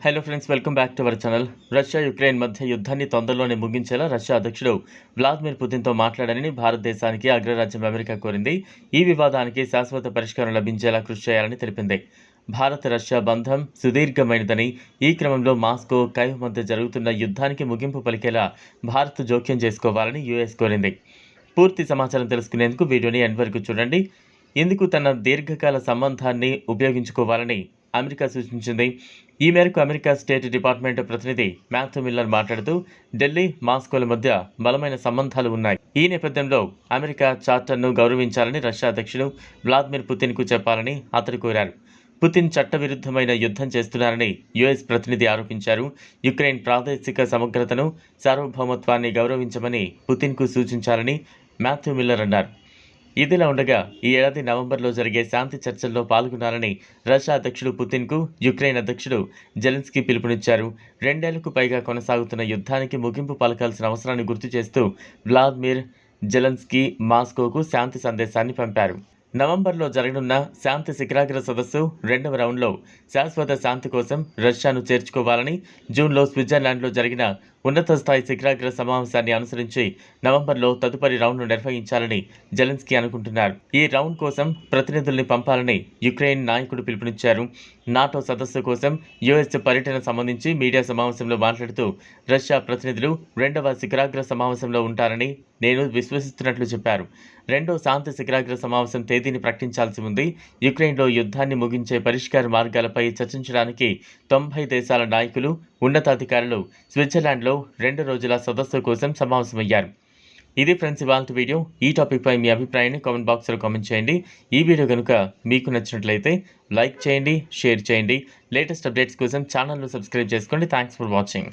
Hello friends welcome back to our channel Russia Ukraine మధ్య యుద్ధాన్ని తొందరలోనే ముగించేలా రష్యా అధ్యక్షుడు వ్లాదిమిర్ పుతిన్తో మాట్లాడాలని భారతదేశానికి అగ్రరాజ్యం అమెరికా కోరింది. ఈ వివాదానికి శాశ్వత పరిష్కారం లభించేలా కృషి చేయాలని తెలిపింది. భారత్ రష్యా బంధం సుదీర్ఘమైనదని ఈ క్రమంలో మాస్కో కైవ్ మధ్య జరుగుతున్న యుద్ధానికి ముగింపు పలికేలా భారత్ జోక్యం చేసుకోవాలని యుఎస్ కోరింది. పూర్తి సమాచారం తెలుసుకునేందుకు వీడియోని ఎండ్ వరకు చూడండి. ఇందుకు తన దీర్ఘకాల సంబంధాన్ని ఉపయోగించుకోవాలని అమెరికా సూచించింది. ఈ మేరకు అమెరికా స్టేట్ డిపార్ట్మెంట్ ప్రతినిధి మ్యాథ్యూ మిల్లర్ మాట్లాడుతూ ఢిల్లీ మాస్కోల మధ్య బలమైన సంబంధాలు ఉన్నాయి. ఈ నేపథ్యంలో అమెరికా చార్టర్ను గౌరవించాలని రష్యా అధ్యక్షుడు వ్లాదిమిర్ పుతిన్కు చెప్పాలని అతడు కోరారు. పుతిన్ చట్టవిరుద్ధమైన యుద్ధం చేస్తున్నారని యుఎస్ ప్రతినిధి ఆరోపించారు. యుక్రెయిన్ ప్రాదేశిక సమగ్రతను సార్వభౌమత్వాన్ని గౌరవించమని పుతిన్కు సూచించాలని మ్యాథ్యూ మిల్లర్ అన్నారు. ఇదిలా ఉండగా ఈ ఏడాది నవంబర్లో జరిగే శాంతి చర్చల్లో పాల్గొనాలని రష్యా అధ్యక్షుడు పుతిన్కు యుక్రెయిన్ అధ్యక్షుడు జెలెన్స్కీ పిలుపునిచ్చారు. రెండేళ్ళకు పైగా కొనసాగుతున్న యుద్ధానికి ముగింపు పలకాల్సిన అవసరాన్ని గుర్తు చేస్తూ వ్లాదిమిర్ జెలెన్స్కీ మాస్కోకు శాంతి సందేశాన్ని పంపారు. నవంబర్లో జరగనున్న శాంతి శిఖరాగ్ర సదస్సు రెండవ రౌండ్లో శాశ్వత శాంతి కోసం రష్యాను చేర్చుకోవాలని జూన్లో స్విట్జర్లాండ్లో జరిగిన ఉన్నత స్థాయి శిఖరాగ్ర సమావేశాన్ని అనుసరించి నవంబర్లో తదుపరి రౌండ్ను నిర్వహించాలని జెలెన్స్కీ అనుకుంటున్నారు. ఈ రౌండ్ కోసం ప్రతినిధుల్ని పంపాలని యుక్రెయిన్ నాయకుడు పిలుపునిచ్చారు. నాటో సదస్సు కోసం యుఎస్ పర్యటన సంబంధించి మీడియా సమావేశంలో మాట్లాడుతూ రష్యా ప్రతినిధులు రెండవ శిఖరాగ్ర సమావేశంలో ఉంటారని నేను విశ్వసిస్తున్నట్లు చెప్పారు. రెండో శాంతి శిఖరాగ్ర సమావేశం తేదీని ప్రకటించాల్సి ఉంది. యుక్రెయిన్లో యుద్ధాన్ని ముగించే పరిష్కార మార్గాలపై చర్చించడానికి తొంభై దేశాల నాయకులు ఉన్నతాధికారులు స్విట్జర్లాండ్లో రెండు రోజుల సదస్సు కోసం సమావేశమయ్యారు. ఇది ఫ్రెండ్స్ ఇవాళ వీడియో. ఈ టాపిక్పై మీ అభిప్రాయాన్ని కామెంట్ బాక్స్లో కామెంట్ చేయండి. ఈ వీడియో కనుక మీకు నచ్చినట్లయితే లైక్ చేయండి షేర్ చేయండి. లేటెస్ట్ అప్డేట్స్ కోసం ఛానల్ను సబ్స్క్రైబ్ చేసుకోండి. Thanks for watching.